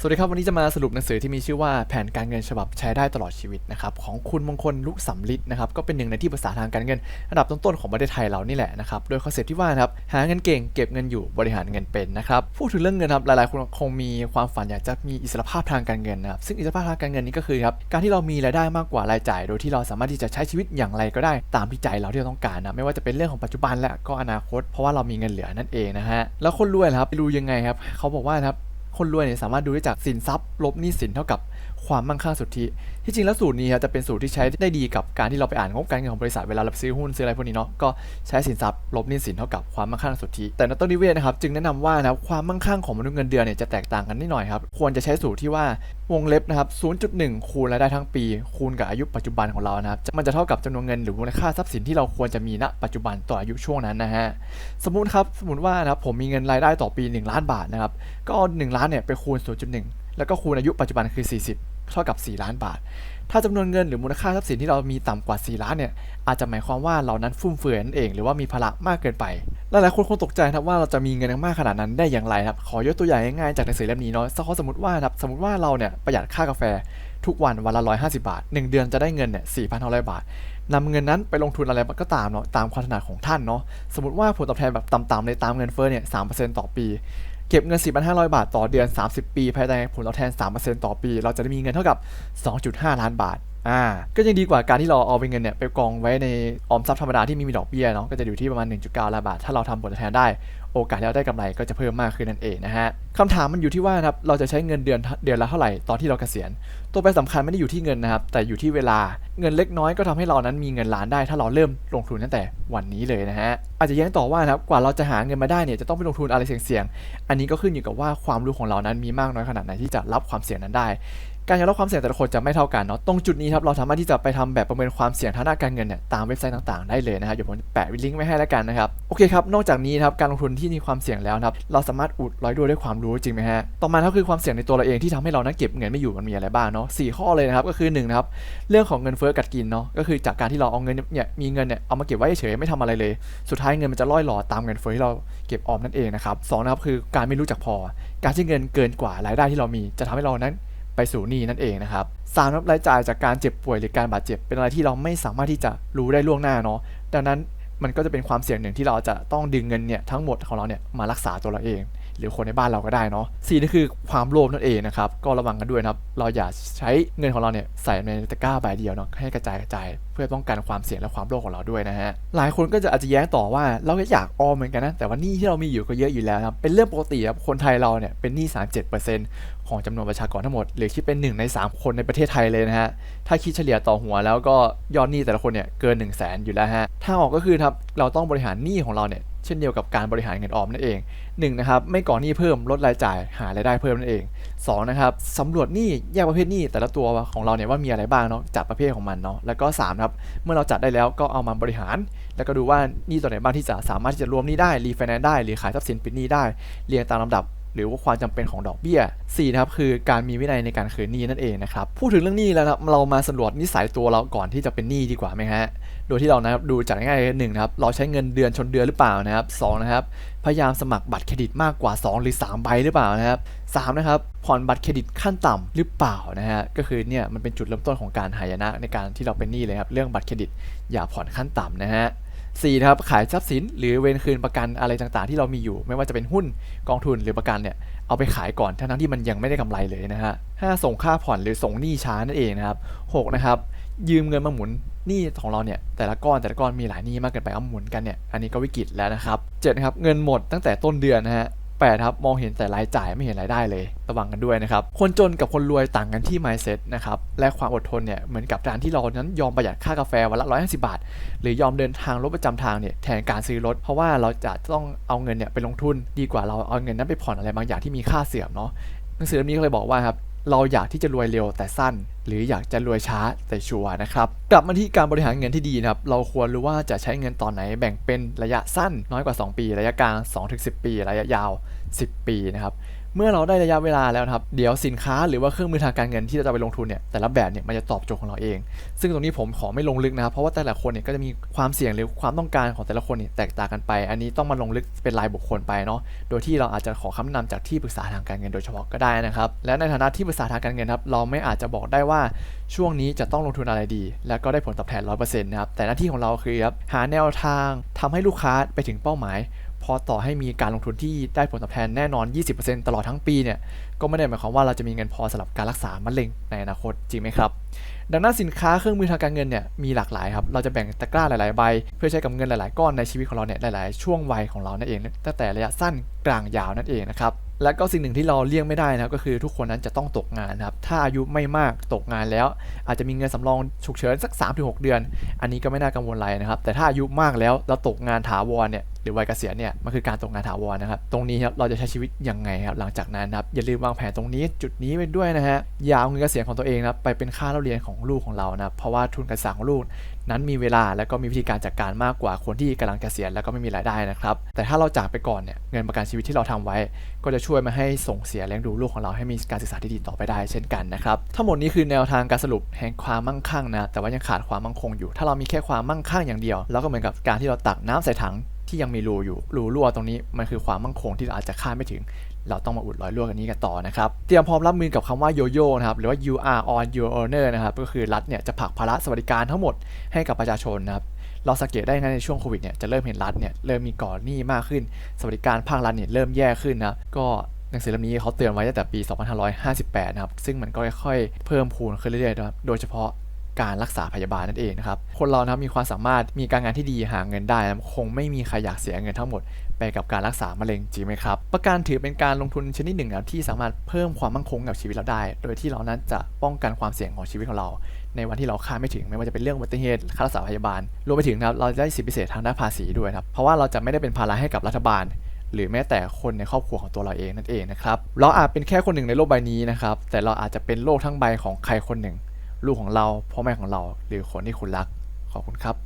สวัสดีครับวันนี้จะมาสรุปหนังสือที่มีชื่อว่าแผนการเงินฉบับใช้ได้ตลอดชีวิตนะครับของคุณมงคลลุสำลิดนะครับก็เป็นหนึ่งในที่ปรึกษาทางการเงินอันดับต้นๆของประเทศไทยเรานี่แหละนะครับโดยคอนเซ็ปต์ที่ว่านะครับหาเงินเก่งเก็บเงินอยู่บริหารเงินเป็นนะครับพูดถึงเรื่องเงินครับหลายๆคนคงมีความฝันอยากจะมีอิสรภาพทางการเงินนะครับซึ่งอิสรภาพทางการเงินนี้ก็คือครับการที่เรามีรายได้มากกว่ารายจ่าย โดยที่เราสามารถที่จะใช้ชีวิตอย่างไรก็ได้ ตามที่ใจเราที่เราต้องการนะไม่ว่าจะเป็นเรื่องของปัจจุบันและก็อนาคต เพราะว่าเรามีเงินเหลือนั่นเองนะฮะแล้วคนรวยครับรู้ยังไงครับเขาบอกว่าครับ คนรวยเนี่ยสามารถดูได้จากสินทรัพย์ลบหนี้สินเท่ากับ ความมั่งคั่งสุทธิ ที่จริงแล้วสูตรนี้ครับจะเป็นสูตรที่ใช้ได้ดีกับการที่เราไปอ่านงบการเงินของบริษัทเวลาเราซื้อหุ้นซื้ออะไรพวกนี้เนาะก็ใช้สินทรัพย์ลบหนี้สินเท่ากับความมั่งคั่งสุทธิ แต่นตนิเวศนะครับจึงแนะนำว่านะครับความมั่งคั่งของมนุษย์เงินเดือนเนี่ยจะแตกต่างกันนิดหน่อยครับควรจะใช้สูตรที่ว่าวงเล็บนะครับ 0.1 คูณรายได้ทั้งปี คูณกับอายุปัจจุบันของเรานะครับ มันจะเท่ากับจำนวนเงินหรือมูลค่าทรัพย์สินที่เราควรจะมีณปัจจุบันต่ออายุช่วงนั้นนะฮะ สมมุติครับ สมมติว่านะครับผมมีเงินรายได้ต่อปี 1 ล้านบาทนะครับ ก็เอา1ล้านเนี่ยไปคูณ 0.1 แล้วก็คูณอายุปัจจุบันคือ 40 เท่ากับ 4 ล้านบาท ถ้าจำนวนเงินหรือมูลค่าทรัพย์สินที่เรามีต่ำกว่า 4 ล้านเนี่ย อาจจะหมายความว่าเรานั้นฟุ่มเฟือยนั่นเอง หรือว่ามีภาระมากเกินไป หลายๆคนคงตกใจนะครับว่าเราจะมีเงินมากขนาดนั้นได้อย่างไรครับ ขอยกตัวอย่างง่ายๆจากหนังสือเล่มนี้เนาะสักข้อสมมติว่าครับ สมมติว่าเราเนี่ยประหยัดค่ากาแฟทุกวันวันละ 150 บาท 1 เดือนจะได้เงินเนี่ย4,500 บาทนำเงินนั้นไปลงทุนอะไรก็ตามเนาะตามความถนัดของท่านเนาะสมมติว่าผลตอบแทนแบบต่ำๆเลยตามเงินเฟ้อเนี่ย3%ต่อปี เก็บเงิน 4,500 บาทต่อเดือน 30 ปี ภายในผลตอบแทน 3%ต่อปี เราจะได้มีเงินเท่ากับ 2.5 ล้านบาทอ่าก็ยังดีกว่าการที่เราเอาเป็นเงินเนี่ยไปกองไว้ในออมทรัพย์ธรรมดาที่ไมมีดอกเบี้ยเนาะก็จะอยู่ที่ประมาณ 1.9 ล้านบาท ถ้าเราทำผลตอบแทนได้โอกาสที่เราได้กำไรก็จะเพิ่มมากขึ้นนั่นเองนะฮะคำถามมันอยู่ที่ว่าครับเราจะใช้เงินเดือนเดือนละเท่าไหร่ตอนที่เราเกษียณ ตัวแปรสำคัญไม่ได้อยู่ที่เงินนะครับ แต่อยู่ที่เวลาเงินเล็กน้อยก็ทำให้เรานั้นมีเงินล้านได้ ถ้าเราเริ่มลงทุนตั้งแต่วันนี้เลยนะฮะอาจจะแย้งต่อว่านะครับกว่าเราจะหาเงินมาได้เนี่ยจะต้องไปลงทุนอะไรเสี่ยงๆอันนี้ก็ขึ้นอยู่กับว่าความรู้ของเรานั้นมีมากน้อยขนาดไหนที่จะรับความเสี่ยงนั้นได้การยอมรับความเสี่ยงแต่ละคนจะไม่เท่ากันเนาะ ตรงจุดนี้ครับเราสามารถที่จะไปทำแบบประเมินความเสี่ยงทางด้านการเงินเนี่ยตามเว็บไซต์ต่างๆ ได้เลยนะครับเดี๋ยวผมแปะลิงก์ไว้ให้แล้วกันนะครับโอเคครับ นอกจากนี้ครับ การลงทุนที่มีความเสี่ยงแล้วนะครับ เราสามารถอุดร้อยรั่วด้วยความรู้จริงไหมฮะ ต่อมาก็คือความเสี่ยงในตัวเราเองที่ทำให้เรานั้นเก็บเงินไม่อยู่มันมีอะไรบ้างเนาะสี่ข้อเลยนะครับ ก็คือหนึ่งนะครับ เรื่องของเงินเฟ้อกัดกินเนาะ ก็คือจากการที่เราเอาเงินเนี่ย มีเงินเนี่ย เอามาเก็บไว้เฉยๆไม่ทำอะไรเลย สุดท้ายเงินมันจะล่อยหล่อตามเงินเฟ้อที่เราเก็บออมนั่นเองนะครับสองนะครับคือการไม่รู้จักพอ การใช้เงินเกินกว่ารายได้ที่เรามี จะทำให้เรานั้นไปสู่หนี้นั่นเองนะครับสามรับรายจ่ายจากการเจ็บป่วยหรือการบาดเจ็บ เป็นอะไรที่เราไม่สามารถที่จะรู้ได้ล่วงหน้าเนาะดังนั้น มันก็จะเป็นความเสี่ยงหนึ่งที่เราจะต้องดึงเงินเนี่ยทั้งหมดของเราเนี่ยมารักษาตัวเราเอง หรือคนในบ้านเราก็ได้เนาะสี่นี่คือความโลภนั่นเองนะครับก็ระวังกันด้วยนะครับเราอย่าใช้เงินของเราเนี่ยใส่ในตะกร้าใบเดียวเนาะให้กระจายกระจายเพื่อป้องกันความเสี่ยงและความโลภของเราด้วยนะฮะหลายคนก็จะอาจจะแย้งต่อว่าเราก็อยากออมเหมือนกันนะแต่ว่านี้ที่เรามีอยู่ก็เยอะอยู่แล้วครับเป็นเรื่องปกติครับคนไทยเราเนี่ยเป็นหนี้37%ของจำนวนประชากรทั้งหมดหรือคิดเป็น 1 ใน 3 คนในประเทศไทยเลยนะฮะถ้าคิดเฉลี่ยต่อหัวแล้วก็ยอดหนี้แต่ละคนเนี่ยเกิน 1 0 0 0 0แสนอยู่แล้วฮะถ้าออกก็คือครับเราต้องบริหารหนี้ของเราเนี่ย เช่นเดียวกับการบริหารเงินออมนั่นเอง1นนะครับไม่ก่อหนี้เพิ่มลดรายจ่ายหารายได้เพิ่มนั่นเอง2นะครับสำรวจหนี้แยกประเภทหนี้แต่ละตัวของเราเนี่ยว่ามีอะไรบ้างเนาะจัดประเภทของมันเนาะแล้วก็3ครับเมื่อเราจัดได้แล้วก็เอามาบริหาร แล้วก็ดูว่าหนี้ตัวไหนบ้างที่จะสามารถที่จะรวมหนี้ได้รีไฟแนนซ์ได้หรือขายทรัพย์สินปิดหนี้ได้เรียงตามลำดับ หรือว่าความจำเป็นของดอกเบี้ย4นะครับคือการมีวินัยในการคืนหนี้นั่นเองนะครับพูดถึงเรื่องหนี้แล้วนะเรามาสำรวจนิสัยตัวเราก่อนที่จะเป็นหนี้ดีกว่าไหมฮะโดยที่เรานะครับดูจากง่ายๆหนึ่งนะครับเราใช้เงินเดือนชนเดือนหรือเปล่านะครับสองนะครับพยายามสมัครบัตรเครดิตมากกว่า 2 หรือ 3 ใบหรือเปล่านะครับสามนะครับผ่อนบัตรเครดิตขั้นต่ำหรือเปล่านะฮะก็คือเนี่ยมันเป็นจุดเริ่มต้นของการหายนะในการที่เราเป็นหนี้เลยครับเรื่องบัตรเครดิตอย่าผ่อนขั้นต่ำนะฮะ สี่นะครับขายทรัพย์สิน หรือเวนคืนประกันอะไรต่างๆ ที่เรามีอยู่ ไม่ว่าจะเป็นหุ้นกองทุนหรือประกันเนี่ยเอาไปขายก่อนทั้งที่มันยังไม่ได้กำไรเลยนะฮะห้าส่งค่าผ่อนหรือส่งหนี้ช้านั่นเองนะครับหกนะครับยืมเงินมาหมุนหนี้ของเราเนี่ยแต่ละก้อนแต่ละก้อนมีหลายหนี้มากเกินไปเอาหมุนกันเนี่ยอันนี้ก็วิกฤตแล้วนะครับเจ็ดนะครับเงินหมดตั้งแต่ต้นเดือนนะฮะ แปดครับ มองเห็นแต่รายจ่ายไม่เห็นรายได้เลย ระวังกันด้วยนะครับ คนจนกับคนรวยต่างกันที่ mindset นะครับ และความอดทนเนี่ยเหมือนกับการที่เรานั้นยอมประหยัดค่ากาแฟวันละ 150 บาท หรือยอมเดินทางรถประจำทางเนี่ยแทนการซื้อรถ เพราะว่าเราจะต้องเอาเงินเนี่ยไปลงทุน ดีกว่าเราเอาเงินนั้นไปผ่อนอะไรบางอย่างที่มีค่าเสื่อมเนาะหนังสือเล่มนี้ก็เลยบอกว่าครับ เราอยากที่จะรวยเร็วแต่สั้น หรืออยากจะรวยช้าแต่ชัวร์นะครับกลับมาที่การบริหารเงินที่ดีนะครับเราควรรู้ว่าจะใช้เงินตอนไหนแบ่งเป็นระยะสั้นน้อยกว่า 2 ปี ระยะกลาง 2-10 ปี ระยะยาว 10 ปีนะครับ เมื่อเราได้ระยะเวลาแล้วครับ เดี๋ยวสินค้าหรือว่าเครื่องมือทางการเงินที่เราจะไปลงทุนเนี่ยแต่ละแบบเนี่ยมันจะตอบโจทย์ของเราเอง ซึ่งตรงนี้ผมขอไม่ลงลึกนะครับ เพราะว่าแต่ละคนเนี่ยก็จะมีความเสี่ยงหรือความต้องการของแต่ละคนเนี่ยแตกต่างกันไป อันนี้ต้องมาลงลึกเป็นรายบุคคลไปเนาะโดยที่เราอาจจะขอคำแนะนำจากที่ปรึกษาทางการเงินโดยเฉพาะก็ได้นะครับและในฐานะที่ปรึกษาทางการเงินครับเราไม่อาจจะบอกได้ว่าช่วงนี้จะต้องลงทุนอะไรดี และก็ได้ผลตอบแทน100%นะครับแต่หน้าที่ของเราคือครับหาแนวทางทำให้ลูกค้าไปถึงเป้าหมาย พอต่อให้มีการลงทุนที่ได้ผลตอบแทนแน่นอน 20%ตลอดทั้งปีเนี่ย ก็ไม่ได้หมายความว่าเราจะมีเงินพอสำหรับการรักษามะเร็งในอนาคตจริงไหมครับ ดังนั้นสินค้าเครื่องมือทางการเงินเนี่ยมีหลากหลายครับ เราจะแบ่งตะกร้าหลาย ๆ ใบ เพื่อใช้กับเงินหลาย ๆ ก้อนในชีวิตของเราเนี่ยหลาย ๆ ช่วงวัยของเรานั่นเอง ตั้งแต่ระยะสั้นกลางยาวนั่นเองนะครับ และก็สิ่งหนึ่งที่เราเลี่ยงไม่ได้นะครับก็คือทุกคนนั้นจะต้องตกงานนะครับ ถ้าอายุไม่มากตกงานแล้ว อาจจะมีเงินสำรองฉุกเฉินสัก 3-6 เดือน อันนี้ก็ไม่น่ากังวลอะไรนะครับ แต่ถ้าอายุมากแล้วแล้วตกงานถาวรเนี่ยหรือวัยเกษียณเนี่ยมันคือการตกงานถาวรนะครับ ตรงนี้ครับเราจะใช้ชีวิตยังไงครับหลังจากนั้นครับอย่าลืมวางแผนตรงนี้จุดนี้ไปด้วยนะฮะอย่าเอาเงินเกษียณของตัวเองนะครับไปเป็นค่าเล่าเรียนของลูกของเรานะเพราะว่าทุนการศึกษาของลูกนั้นมีเวลาแล้วก็มีวิธีการจัดการมากกว่าคนที่กำลังเกษียณแล้วก็ไม่มีรายได้นะครับ แต่ถ้าเราจากไปก่อนเนี่ยเงินประกันชีวิตที่เราทำไว้ ก็จะช่วยมาให้ส่งเสียเลี้ยงดูลูกของเราให้มีการศึกษาที่ดีต่อไปได้เช่นกันนะครับทั้งหมดนี้คือแนวทางการสรุปแห่งความมั่งคั่งนะแต่ว่ายังขาดความมั่งคงอยู่ ถ้าเรามีแค่ความมั่งคั่งอย่างเดียวเราก็เหมือนกับการที่เราตักน้ำใส่ถัง ที่ยังมีรูอยู่รูรั่วตรงนี้มันคือความมั่งคงที่เราอาจจะคาดไม่ถึง เราต้องมาอุดรอยรั่วกันนี้กันต่อนะครับเตรียมพร้อมรับมือกับคำว่าโยโย่นะครับหรือว่า you are on your owner นะครับก็คือรัฐเนี่ยจะผลักภาระสวัสดิการทั้งหมดให้กับประชาชนนะครับเราสังเกตได้ในช่วงโควิดเนี่ยจะเริ่มเห็นรัฐเนี่ยเริ่มมีก่อหนี้มากขึ้น สวัสดิการภาครัฐเนี่ยเริ่มแย่ขึ้นนะก็หนังสือเล่มนี้เขาเตือนไว้ตั้งแต่ปี 2558 นะครับ ซึ่งมันก็ค่อยๆ เพิ่มพูนขึ้นเรื่อยๆนะครับ โดยเฉพาะ การรักษาพยาบาลนั่นเองนะครับคนเรานะครับมีความสามารถมีการงานที่ดีหาเงินได้คงไม่มีใครอยากเสียเงินทั้งหมดไปกับการรักษามะเร็งจริงไหมครับ ประกันถือเป็นการลงทุนชนิดหนึ่งนะครับที่สามารถเพิ่มความมั่นคงกับชีวิตเราได้ โดยที่เรานั้นจะป้องกันความเสี่ยงของชีวิตของเรา ในวันที่เราคาดไม่ถึงไม่ว่าจะเป็นเรื่องอุบัติเหตุค่ารักษาพยาบาลรวมไปถึงนะครับเราได้สิทธิพิเศษทางด้านภาษีด้วยครับเพราะว่าเราจะไม่ได้เป็นภาระให้กับรัฐบาล หรือแม้แต่คนในครอบครัวของตัวเราเองนั่นเองนะครับเราอาจเป็นแค่คนหนึ่งในโลกใบนี้นะครับแต่เราอาจจะเป็นโลกทั้งใบของใครคนหนึ่ง ลูกของเรา พ่อแม่ของเรา หรือคนที่คุณรัก ขอบคุณครับ